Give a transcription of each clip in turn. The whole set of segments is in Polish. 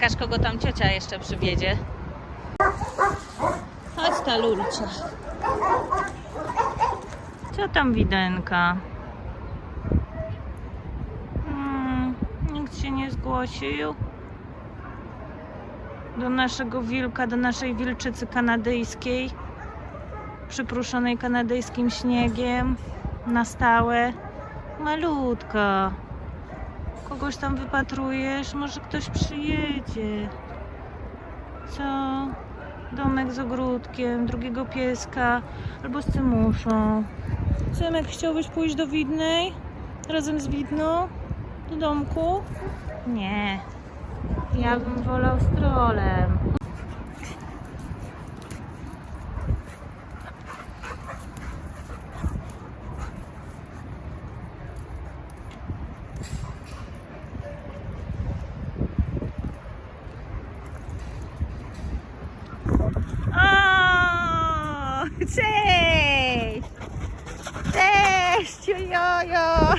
Czekasz, kogo tam ciocia jeszcze przywiedzie. Chodź ta lulcia. Co tam widenka? Hmm, nikt się nie zgłosił. Do naszego wilka, do naszej wilczycy kanadyjskiej. Przypruszonej kanadyjskim śniegiem. Na stałe. Malutka. Kogoś tam wypatrujesz? Może ktoś przyjedzie. Co? Domek z ogródkiem, drugiego pieska albo z cymuszą. Cymek, chciałbyś pójść do Widnej? Razem z Widną? Do domku? Nie. Ja bym wolał z trolem. O! Cześć! Cześć! Jojo!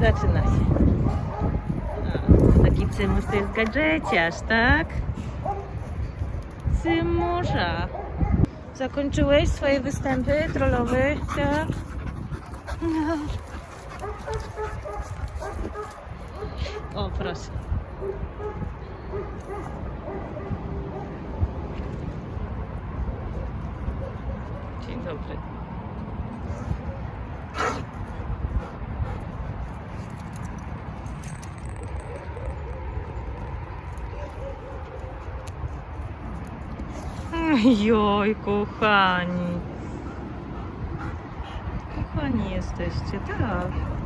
Zaczyna się. Taki cymusz to jest gadżeciarz, tak? Cymurza. Zakończyłeś swoje występy trollowe, tak? O, proszę. Добре. Oj, kochani. Kochani jesteście, tak.